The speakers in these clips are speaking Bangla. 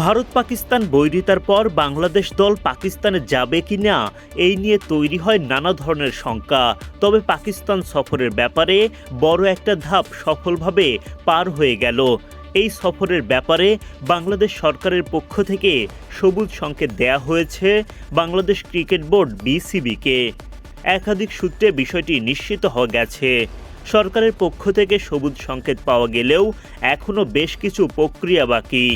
ভারত পাকিস্তান বৈরিতার পর বাংলাদেশ দল পাকিস্তানে যাবে কি না, এই নিয়ে তৈরি হয় নানা ধরনের শঙ্কা। তবে পাকিস্তান সফরের ব্যাপারে বড় একটা ধাপ সফলভাবে পার হয়ে গেল। এই সফরের ব্যাপারে বাংলাদেশ সরকারের পক্ষ থেকে সবুজ সংকেত দেয়া হয়েছে বাংলাদেশ ক্রিকেট বোর্ড বিসিবিকে। একাধিক সূত্রে বিষয়টি নিশ্চিত হওয়া গেছে। সরকারের পক্ষ থেকে সবুজ সংকেত পাওয়া গেলেও এখনও বেশ কিছু প্রক্রিয়া বাকি।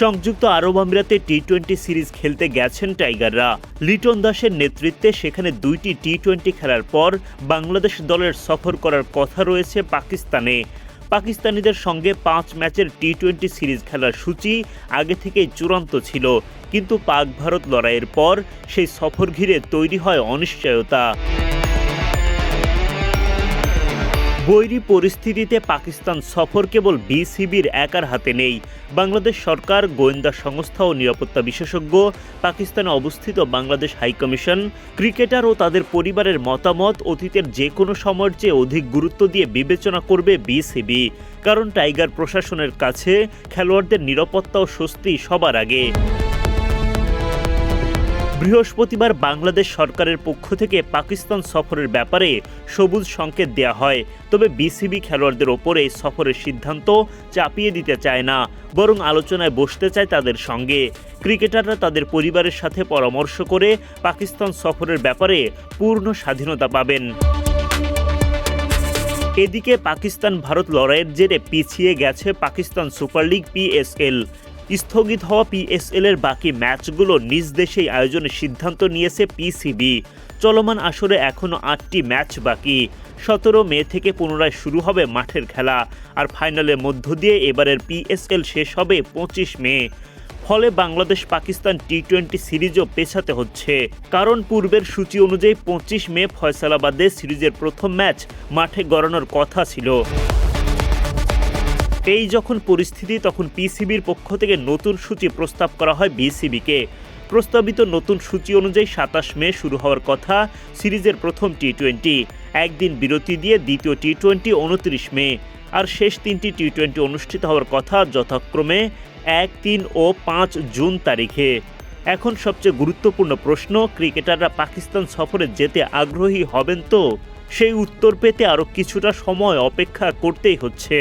সংযুক্ত আরব আমিরাতে টি টোয়েন্টি সিরিজ খেলতে গেছেন টাইগাররা। লিটন দাসের নেতৃত্বে সেখানে দুইটি টি টোয়েন্টি খেলার পর বাংলাদেশ দলের সফর করার কথা রয়েছে পাকিস্তানে। পাকিস্তানিদের সঙ্গে পাঁচ ম্যাচের টি টোয়েন্টি সিরিজ খেলার সূচি আগে থেকেই চূড়ান্ত ছিল। কিন্তু পাক ভারত লড়াইয়ের পর সেই সফর ঘিরে তৈরি হয় অনিশ্চয়তা। বৈরী পরিস্থিতিতে পাকিস্তান সফর কেবল বিসিবির একার হাতে নেই। বাংলাদেশ সরকার, গোয়েন্দা সংস্থা ও নিরাপত্তা বিশেষজ্ঞ, পাকিস্তানে অবস্থিত বাংলাদেশ হাইকমিশন ক্রিকেটার ও তাদের পরিবারের মতামত অতীতের যে কোনো সময়ের চেয়ে অধিক গুরুত্ব দিয়ে বিবেচনা করবে বিসিবি। কারণ টাইগার প্রশাসনের কাছে খেলোয়াড়দের নিরাপত্তা ও স্বস্তি সবার আগে। বৃহস্পতিবার বাংলাদেশ সরকারের পক্ষ থেকে পাকিস্তান সফরের ব্যাপারে সবুজ সংকেত দেয়া হয়, তবে বিসিবি খেলোয়াড়দের ওপরে সফরের সিদ্ধান্ত চাপিয়ে দিতে চায় না, বরং আলোচনায় বসতে চায় তাদের সঙ্গে। ক্রিকেটাররা তাদের পরিবারের সাথে পরামর্শ করে পাকিস্তান সফরের ব্যাপারে পূর্ণ স্বাধীনতা পাবেন। এদিকে পাকিস্তান ভারত লড়াইয়ের জেরে পিছিয়ে গেছে পাকিস্তান সুপার লিগ পিএসএল স্থগিত হওয়া পিএসএল এর বাকি ম্যাচগুলো নিজ দেশেই আয়োজনের সিদ্ধান্ত নিয়েছে পিসিবি চলমান আসরে এখনও আটটি ম্যাচ বাকি। সতেরো মে থেকে পুনরায় শুরু হবে মাঠের খেলা। আর ফাইনালের মধ্য দিয়ে এবারের পিএসএল শেষ হবে পঁচিশ মে। ফলে বাংলাদেশ পাকিস্তান টি টোয়েন্টি সিরিজও পেছাতে হচ্ছে। কারণ পূর্বের সূচি অনুযায়ী পঁচিশ মে ফয়সালাবাদে সিরিজের প্রথম ম্যাচ মাঠে গড়ানোর কথা ছিল। এই যখন পরিস্থিতি, তখন পিসিবির পক্ষ থেকে নতুন সূচি প্রস্তাব করা হয় বিসিবিকে। প্রস্তাবিত নতুন সূচি অনুযায়ী সাতাশ মে শুরু হওয়ার কথা সিরিজের প্রথম টি টোয়েন্টি একদিন বিরতি দিয়ে দ্বিতীয় টি টোয়েন্টি উনত্রিশ মে। আর শেষ তিনটি টি টোয়েন্টি অনুষ্ঠিত হওয়ার কথা যথাক্রমে এক, তিন ও পাঁচ জুন তারিখে। এখন সবচেয়ে গুরুত্বপূর্ণ প্রশ্ন, ক্রিকেটাররা পাকিস্তান সফরে যেতে আগ্রহী হবেন তো? সেই উত্তর পেতে আরও কিছুটা সময় অপেক্ষা করতেই হচ্ছে।